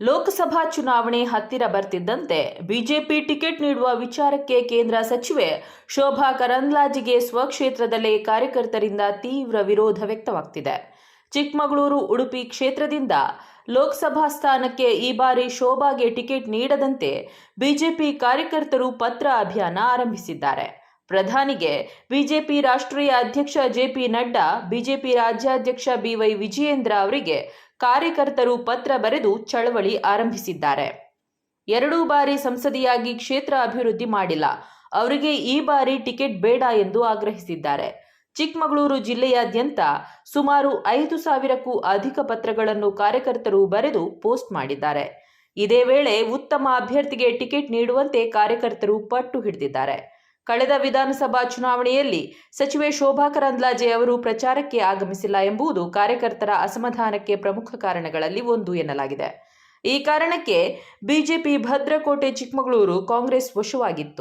ಲೋಕಸಭಾ ಚುನಾವಣೆ ಹತ್ತಿರ ಬರ್ತಿದ್ದಂತೆ BJP ticket ನೀಡುವ ವಿಚಾರಕ್ಕೆ ಕೇಂದ್ರ ಸಚಿವೆ ಶೋಭಾ ಕರಂದ್ಲಾಜಿಗೆ ಸ್ವಕ್ಷೇತ್ರದಲ್ಲೇ ಕಾರ್ಯಕರ್ತರಿಂದ ತೀವ್ರ ವಿರೋಧ ವ್ಯಕ್ತವಾಗ್ತಿದೆ. ಚಿಕ್ಕಮಗಳೂರು, ಉಡುಪಿ ಕ್ಷೇತ್ರದಿಂದ ಲೋಕಸಭಾ ಸ್ಥಾನಕ್ಕೆ ಈ ಬಾರಿ ಶೋಭಾಗೆ ಟಿಕೆಟ್ ನೀಡದಂತೆ ಬಿಜೆಪಿ ಕಾರ್ಯಕರ್ತರು ಪತ್ರ ಅಭಿಯಾನ ಆರಂಭಿಸಿದ್ದಾರೆ. ಪ್ರಧಾನಿಗೆ ಬಿಜೆಪಿ ರಾಷ್ಟ್ರೀಯ ಅಧ್ಯಕ್ಷ ಜೆಪಿ ನಡ್ಡಾ, ಬಿಜೆಪಿ ರಾಜ್ಯಾಧ್ಯಕ್ಷ ಬಿವೈ ವಿಜಯೇಂದ್ರ ಅವರಿಗೆ ಕಾರ್ಯಕರ್ತರು ಪತ್ರ ಬರೆದು ಚಳವಳಿ ಆರಂಭಿಸಿದ್ದಾರೆ. ಎರಡೂ ಬಾರಿ ಸಂಸದಿಯಾಗಿ ಕ್ಷೇತ್ರ ಅಭಿವೃದ್ಧಿ ಮಾಡಿಲ್ಲ. ಅವರಿಗೆ ಈ ಬಾರಿ ಟಿಕೆಟ್ ಬೇಡ ಎಂದು ಆಗ್ರಹಿಸಿದ್ದಾರೆ. ಚಿಕ್ಕಮಗಳೂರು ಜಿಲ್ಲೆಯಾದ್ಯಂತ ಸುಮಾರು ಐದು ಸಾವಿರಕ್ಕೂ ಅಧಿಕ ಪತ್ರಗಳನ್ನು ಕಾರ್ಯಕರ್ತರು ಬರೆದು ಪೋಸ್ಟ್ ಮಾಡಿದ್ದಾರೆ. ಇದೇ ವೇಳೆ ಉತ್ತಮ ಅಭ್ಯರ್ಥಿಗೆ ಟಿಕೆಟ್ ನೀಡುವಂತೆ ಕಾರ್ಯಕರ್ತರು ಪಟ್ಟು ಹಿಡಿದಿದ್ದಾರೆ. ಕಳೆದ ವಿಧಾನಸಭಾ ಚುನಾವಣೆಯಲ್ಲಿ ಸಚಿವೆ ಶೋಭಾ ಕರಂದ್ಲಾಜೆ ಅವರು ಪ್ರಚಾರಕ್ಕೆ ಆಗಮಿಸಿಲ್ಲ ಎಂಬುದು ಕಾರ್ಯಕರ್ತರ ಅಸಮಾಧಾನಕ್ಕೆ ಪ್ರಮುಖ ಕಾರಣಗಳಲ್ಲಿ ಒಂದು ಎನ್ನಲಾಗಿದೆ. ಈ ಕಾರಣಕ್ಕೆ ಬಿಜೆಪಿ ಭದ್ರಕೋಟೆ ಚಿಕ್ಕಮಗಳೂರು ಕಾಂಗ್ರೆಸ್ ವಶವಾಗಿತ್ತು.